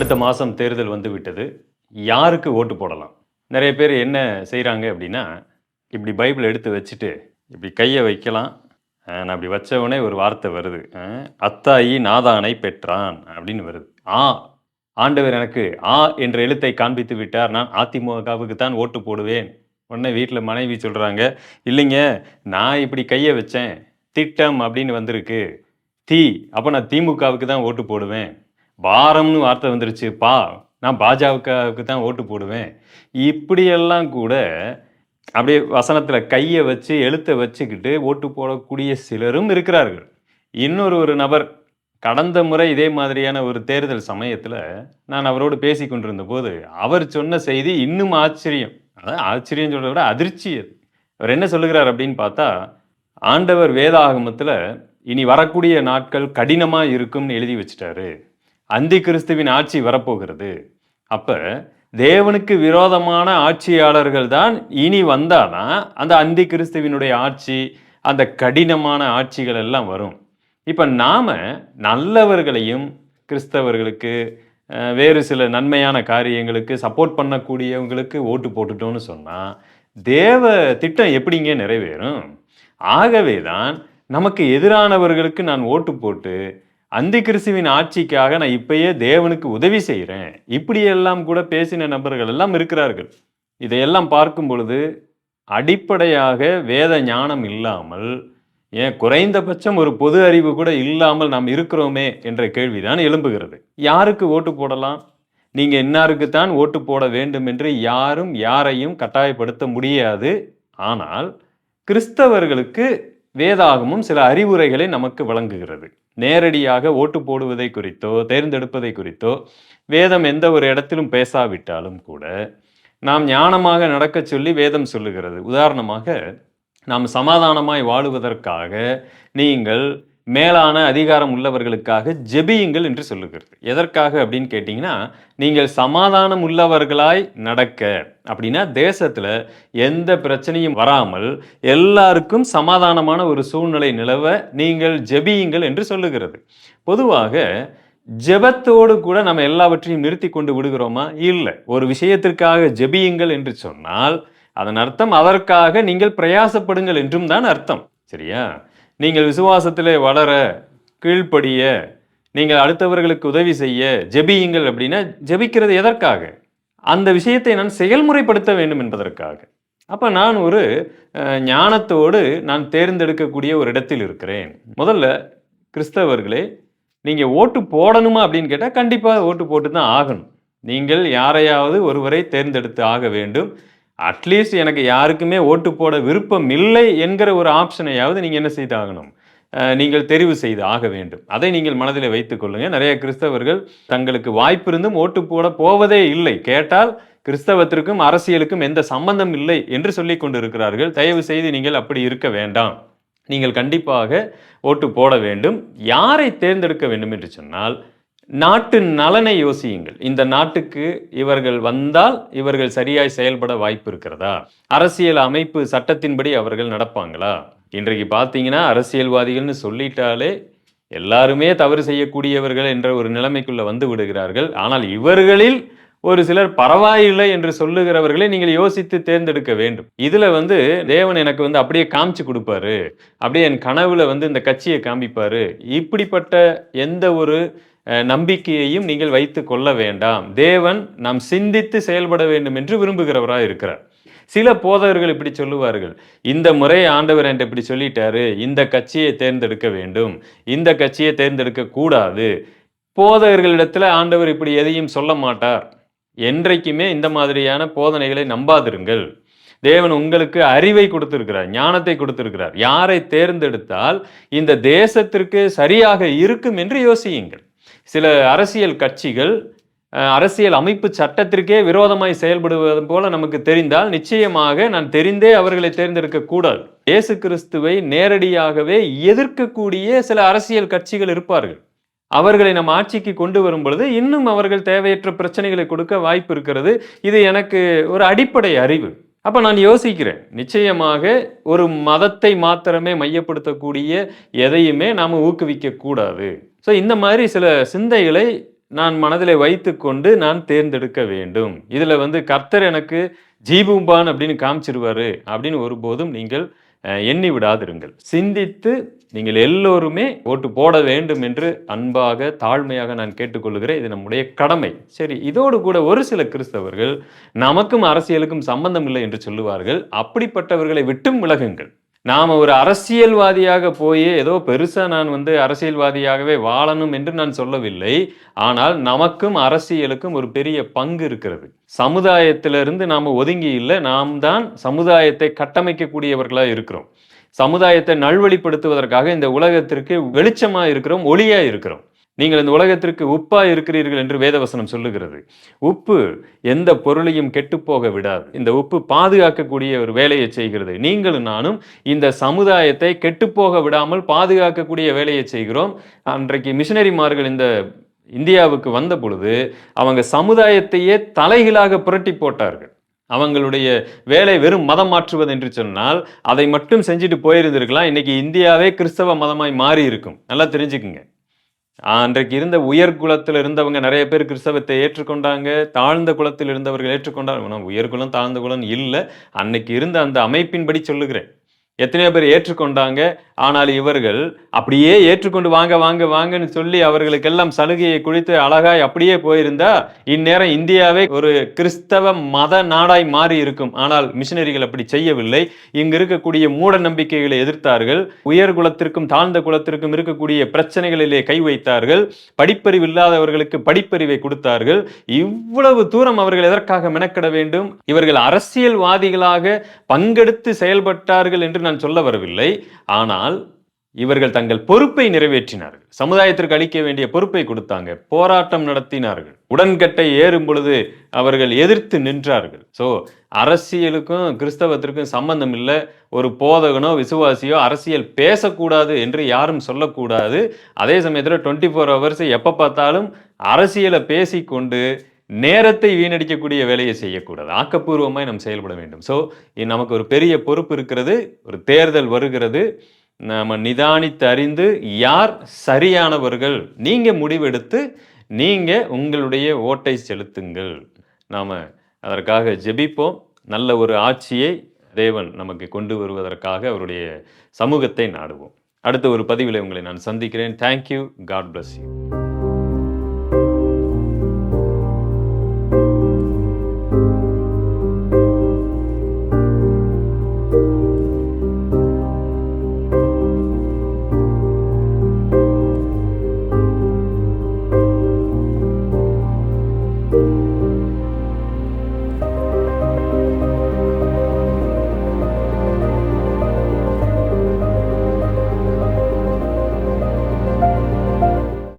அடுத்த மாதம் தேர்தல் வந்து விட்டது யாருக்கு ஓட்டு போடலாம்? நிறைய பேர் என்ன செய்கிறாங்க அப்படின்னா இப்படி பைபிள் எடுத்து வச்சுட்டு இப்படி கையை வைக்கலாம். நான் அப்படி வச்ச ஒரு வார்த்தை வருது. அத்தாயி நாதானை பெற்றான் அப்படின்னு வருது. ஆ ஆண்டவர் எனக்கு ஆ என்ற எழுத்தை காண்பித்து விட்டார். நான் அதிமுகவுக்கு தான் ஓட்டு போடுவேன். உடனே வீட்டில் மனைவி சொல்கிறாங்க இல்லைங்க நான் இப்படி கையை வச்சேன். திட்டம் அப்படின்னு வந்திருக்கு. தீ அப்போ நான் திமுகவுக்கு தான் ஓட்டு போடுவேன். பாரம்னு வார்த்தை வந்துருச்சு பா நான் பாஜகவுக்கு தான் ஓட்டு போடுவேன். இப்படியெல்லாம் கூட அப்படியே வசனத்தில் கையை வச்சு எழுத்தை வச்சுக்கிட்டு ஓட்டு போடக்கூடிய சிலரும் இருக்கிறார்கள். இன்னொரு ஒரு நபர் கடந்த முறை இதே மாதிரியான ஒரு தேர்தல் சமயத்தில் நான் அவரோடு பேசி கொண்டிருந்த போது அவர் சொன்ன செய்தி இன்னும் ஆச்சரியம். அதாவது ஆச்சரியம் சொல்கிறத விட அதிர்ச்சி அது. அவர் என்ன சொல்லுகிறார் அப்படின்னு பார்த்தா ஆண்டவர் வேதாகமத்தில் இனி வரக்கூடிய நாட்கள் கடினமாக இருக்கும்னு எழுதி வச்சிட்டாரு. அந்தி கிறிஸ்துவின் ஆட்சி வரப்போகிறது. அப்போ தேவனுக்கு விரோதமான ஆட்சியாளர்கள் தான் இனி வந்தாதான் அந்த அந்தி கிறிஸ்துவினுடைய ஆட்சி அந்த கடினமான ஆட்சிகள் எல்லாம் வரும். இப்போ நாம் நல்லவர்களையும் கிறிஸ்தவர்களுக்கு வேறு சில நன்மையான காரியங்களுக்கு சப்போர்ட் பண்ணக்கூடியவங்களுக்கு ஓட்டு போட்டுட்டோன்னு சொன்னால் தேவ திட்டம் எப்படிங்க நிறைவேறும்? ஆகவே தான் நமக்கு எதிரானவர்களுக்கு நான் ஓட்டு போட்டு அந்தி கிறிஸ்துவின் ஆட்சிக்காக நான் இப்பயே தேவனுக்கு உதவி செய்கிறேன். இப்படியெல்லாம் கூட பேசின நபர்கள் எல்லாம் இருக்கிறார்கள். இதையெல்லாம் பார்க்கும் பொழுது அடிப்படையாக வேத ஞானம் இல்லாமல் ஏன் குறைந்தபட்சம் ஒரு பொது அறிவு கூட இல்லாமல் நாம் இருக்கிறோமே என்ற கேள்விதான் எழும்புகிறது. யாருக்கு ஓட்டு போடலாம்? நீங்க இன்னாருக்குத்தான் ஓட்டு போட வேண்டும் என்று யாரும் யாரையும் கட்டாயப்படுத்த முடியாது. ஆனால் கிறிஸ்தவர்களுக்கு வேதாகமும் சில அறிவுரைகளை நமக்கு வழங்குகிறது. நேரடியாக ஓட்டு போடுவதை குறித்தோ தேர்ந்தெடுப்பதை குறித்தோ வேதம் எந்த ஒரு இடத்திலும் பேசாவிட்டாலும் கூட நாம் ஞானமாக நடக்கச் சொல்லி வேதம் சொல்லுகிறது. உதாரணமாக நாம் சமாதானமாய் வாழுவதற்காக நீங்கள் மேலான அதிகாரம் உள்ளவர்களுக்காக ஜெபியுங்கள் என்று சொல்லுகிறது. எதற்காக அப்படின்னு கேட்டிங்கன்னா நீங்கள் சமாதானம் உள்ளவர்களாய் நடக்க. அப்படின்னா தேசத்தில் எந்த பிரச்சனையும் வராமல் எல்லாருக்கும் சமாதானமான ஒரு சூழ்நிலை நிலவ நீங்கள் ஜெபியுங்கள் என்று சொல்லுகிறது. பொதுவாக ஜெபத்தோடு கூட நம்ம எல்லாவற்றையும் நிறுத்தி கொண்டு விடுகிறோமா? இல்லை. ஒரு விஷயத்திற்காக ஜெபியுங்கள் என்று சொன்னால் அதன் அர்த்தம் அதற்காக நீங்கள் பிரயாசப்படுங்கள் என்றும் தான் அர்த்தம். சரியா? நீங்கள் விசுவாசத்திலே வளர கீழ்ப்படிய நீங்கள் அடுத்தவர்களுக்கு உதவி செய்ய ஜெபியுங்கள் அப்படின்னா ஜெபிக்கிறது எதற்காக? அந்த விஷயத்தை நான் செயல்முறைப்படுத்த வேண்டும் என்பதற்காக. அப்போ நான் ஒரு ஞானத்தோடு நான் தேர்ந்தெடுக்கக்கூடிய ஒரு இடத்தில் இருக்கிறேன். முதல்ல கிறிஸ்தவர்களே நீங்கள் ஓட்டு போடணுமா அப்படின்னு கேட்டால் கண்டிப்பாக ஓட்டு போட்டு தான் ஆகணும். நீங்கள் யாரையாவது ஒருவரை தேர்ந்தெடுத்து ஆக வேண்டும். அட்லீஸ்ட் எனக்கு யாருக்குமே ஓட்டு போட விருப்பம் இல்லை என்கிற ஒரு ஆப்ஷனையாவது நீங்கள் என்ன செய்தாகணும்? நீங்கள் தெரிவு செய்து ஆக வேண்டும். அதை நீங்கள் மனதில் வைத்துக் கொள்ளுங்கள் நிறைய கிறிஸ்தவர்கள் தங்களுக்கு வாய்ப்பு இருந்தும் ஓட்டு போட போவதே இல்லை. கேட்டால் கிறிஸ்தவத்திற்கும் அரசியலுக்கும் எந்த சம்பந்தம் இல்லை என்று சொல்லிக் கொண்டிருக்கிறார்கள். தயவு செய்து நீங்கள் அப்படி இருக்க வேண்டாம். நீங்கள் கண்டிப்பாக ஓட்டு போட வேண்டும். யாரை தேர்ந்தெடுக்க வேண்டும் என்று சொன்னால் நாட்டு நலனை யோசியுங்கள். இந்த நாட்டுக்கு இவர்கள் வந்தால் இவர்கள் சரியாய் செயல்பட வாய்ப்பு இருக்கிறதா? அரசியல் அமைப்பு சட்டத்தின்படி அவர்கள் நடப்பாங்களா? இன்றைக்கு பார்த்தீங்கன்னா அரசியல்வாதிகள்னு சொல்லிட்டாலே எல்லாருமே தவறு செய்யக்கூடியவர்கள் என்ற ஒரு நிலைமைக்குள்ள வந்து விடுகிறார்கள். ஆனால் இவர்களில் ஒரு சிலர் பரவாயில்லை என்று சொல்லுகிறவர்களை நீங்கள் யோசித்து தேர்ந்தெடுக்க வேண்டும். இதுல வந்து தேவன் எனக்கு வந்து அப்படியே காமிச்சு கொடுப்பாரு. அப்படியே என் கனவுல வந்து இந்த கட்சியை காமிப்பாரு. இப்படிப்பட்ட எந்த ஒரு நம்பிக்கையையும் நீங்கள் வைத்து கொள்ள வேண்டாம். தேவன் நாம் சிந்தித்து செயல்பட வேண்டும் என்று விரும்புகிறவராக இருக்கிறார். சில போதகர்கள் இப்படி சொல்லுவார்கள். இந்த முறை ஆண்டவர் என்கிட்ட இப்படி சொல்லிட்டாரு. இந்த கட்சியை தேர்ந்தெடுக்க வேண்டும். இந்த கட்சியை தேர்ந்தெடுக்க கூடாது. போதகர்களிடத்துல ஆண்டவர் இப்படி எதையும் சொல்ல மாட்டார். என்றைக்குமே இந்த மாதிரியான போதனைகளை நம்பாதிருங்கள். தேவன் உங்களுக்கு அறிவை கொடுத்திருக்கிறார் ஞானத்தை கொடுத்திருக்கிறார். யாரை தேர்ந்தெடுத்தால் இந்த தேசத்திற்கு சரியாக இருக்கும் என்று யோசியுங்கள். சில அரசியல் கட்சிகள் அரசியல் அமைப்பு சட்டத்திற்கே விரோதமாய் செயல்படுவது போல நமக்கு தெரிந்தால் நிச்சயமாக நான் தெரிந்தே அவர்களை தேர்ந்தெடுக்க கூடாது. இயேசு கிறிஸ்துவை நேரடியாகவே எதிர்க்கக்கூடிய சில அரசியல் கட்சிகள் இருப்பார்கள். அவர்களை நம் ஆட்சிக்கு கொண்டு வரும் பொழுது இன்னும் அவர்கள் தேவையற்ற பிரச்சனைகளை கொடுக்க வாய்ப்பு இருக்கிறது. இது எனக்கு ஒரு அடிப்படை அறிவு. அப்ப நான் யோசிக்கிறேன் நிச்சயமாக ஒரு மதத்தை மாத்திரமே மையப்படுத்தக்கூடிய எதையுமே நாம ஊக்குவிக்க கூடாது. ஸோ இந்த மாதிரி சில சிந்தைகளை நான் மனதிலே வைத்துக்கொண்டு நான் தேர்ந்தெடுக்க வேண்டும். இதில் வந்து கர்த்தர் எனக்கு ஜீபூம்பான் அப்படின்னு காமிச்சிருவாரு அப்படின்னு ஒருபோதும் நீங்கள் எண்ணி விடாதிருங்கள். சிந்தித்து நீங்கள் எல்லோருமே ஓட்டு போட வேண்டும் என்று அன்பாக தாழ்மையாக நான் கேட்டுக்கொள்கிறேன். இது நம்முடைய கடமை. சரி இதோடு கூட ஒரு சில கிறிஸ்தவர்கள் நமக்கும் அரசியலுக்கும் சம்பந்தம் இல்லை என்று சொல்லுவார்கள். அப்படிப்பட்டவர்களை விட்டும் விலகுங்கள். நாம் ஒரு அரசியல்வாதியாக போய் ஏதோ பெருசாக நான் வந்து அரசியல்வாதியாகவே வாழணும் என்று நான் சொல்லவில்லை. ஆனால் நமக்கும் அரசியலுக்கும் ஒரு பெரிய பங்கு இருக்கிறது. சமுதாயத்திலிருந்து நாம் ஒதுங்கி இல்லை நாம் தான் சமுதாயத்தை கட்டமைக்கக்கூடியவர்களாக இருக்கிறோம். சமுதாயத்தை நல்வழிப்படுத்துவதற்காக இந்த உலகத்திற்கு வெளிச்சமாக இருக்கிறோம் ஒளியாக இருக்கிறோம். நீங்கள் இந்த உலகத்திற்கு உப்பா இருக்கிறீர்கள் என்று வேதவசனம் சொல்லுகிறது. உப்பு எந்த பொருளையும் கெட்டுப்போக விடாது. இந்த உப்பு பாதுகாக்கக்கூடிய ஒரு வேலையை செய்கிறது. நீங்களும் நானும் இந்த சமுதாயத்தை கெட்டுப்போக விடாமல் பாதுகாக்கக்கூடிய வேலையை செய்கிறோம். அன்றைக்கு மிஷினரிமார்கள் இந்த இந்தியாவுக்கு வந்த பொழுது அவங்க சமுதாயத்தையே தலைகளாக புரட்டி போட்டார்கள். அவங்களுடைய வேலை வெறும் மதம் மாற்றுவது என்று சொன்னால் அதை மட்டும் செஞ்சுட்டு போயிருந்திருக்கலாம். இன்னைக்கு இந்தியாவே கிறிஸ்தவ மதமாய் மாறி இருக்கும் நல்லா தெரிஞ்சுக்குங்க. அன்றைக்கு இருந்த உயர் குலத்தில் இருந்தவங்க நிறைய பேர் கிறிஸ்தவத்தை ஏற்றுக்கொண்டாங்க. தாழ்ந்த குலத்தில் இருந்தவர்கள் ஏற்றுக்கொண்டாங்க. ஆனா உயர் குலம் தாழ்ந்த குலம் இல்லை. அன்னைக்கு இருந்த அந்த அமைப்பின்படி சொல்லுகிறேன். எத்தனையோ பேர் ஏற்றுக்கொண்டாங்க. ஆனால் இவர்கள் அப்படியே ஏற்றுக்கொண்டு வாங்க வாங்க வாங்கன்னு சொல்லி அவர்களுக்கெல்லாம் சலுகையை குடித்து அழகாய் அப்படியே போயிருந்தா இந்நேரம் இந்தியாவே ஒரு கிறிஸ்தவ மத நாடாய் மாறி இருக்கும். ஆனால் மிஷினரிகள் அப்படி செய்யவில்லை. இங்கு இருக்கக்கூடிய மூட நம்பிக்கைகளை எதிர்த்தார்கள். உயர் குலத்திற்கும் தாழ்ந்த குலத்திற்கும் இருக்கக்கூடிய பிரச்சனைகளிலே கை வைத்தார்கள். படிப்பறிவு இல்லாதவர்களுக்கு படிப்பறிவை கொடுத்தார்கள். இவ்வளவு தூரம் அவர்கள் எதற்காக மெனக்கிட வேண்டும்? இவர்கள் அரசியல்வாதிகளாக பங்கெடுத்து செயல்பட்டார்கள் என்று நான் சொல்ல வரவில்லை. ஆனால் இவர்கள் தங்கள் பொறுப்பை நிறைவேற்றினார்கள். சமுதாயத்திற்கு அளிக்க வேண்டிய பொறுப்பை கொடுத்தாங்க. போராட்டம் நடத்தினார்கள். உடன்கட்டை ஏறும் பொழுது அவர்கள் எதிர்த்து நின்றார்கள். ஸோ அரசியலுக்கும் கிறிஸ்தவத்திற்கும் சம்பந்தம் இல்லை. ஒரு போதகனோ விசுவாசியோ அரசியல் பேசக்கூடாது என்று யாரும் சொல்லக்கூடாது. அதே சமயத்தில் டுவெண்ட்டி ஃபோர் ஹவர்ஸ் எப்போ பார்த்தாலும் அரசியலை பேசிக்கொண்டு நேரத்தை வீணடிக்கக்கூடிய வேலையை செய்யக்கூடாது. ஆக்கப்பூர்வமாக நாம் செயல்பட வேண்டும். ஸோ நமக்கு ஒரு பெரிய பொறுப்பு இருக்கிறது ஒரு தேர்தல் வருகிறது. நாம் நிதானித்து அறிந்து யார் சரியானவர்கள் நீங்கள் முடிவெடுத்து நீங்கள் உங்களுடைய ஓட்டை செலுத்துங்கள். நாம் அதற்காக ஜெபிப்போம். நல்ல ஒரு ஆட்சியை தேவன் நமக்கு கொண்டு வருவதற்காக அவருடைய சமூகத்தை நாடுவோம். அடுத்த ஒரு பதிவில் உங்களை நான் சந்திக்கிறேன். Thank you God bless you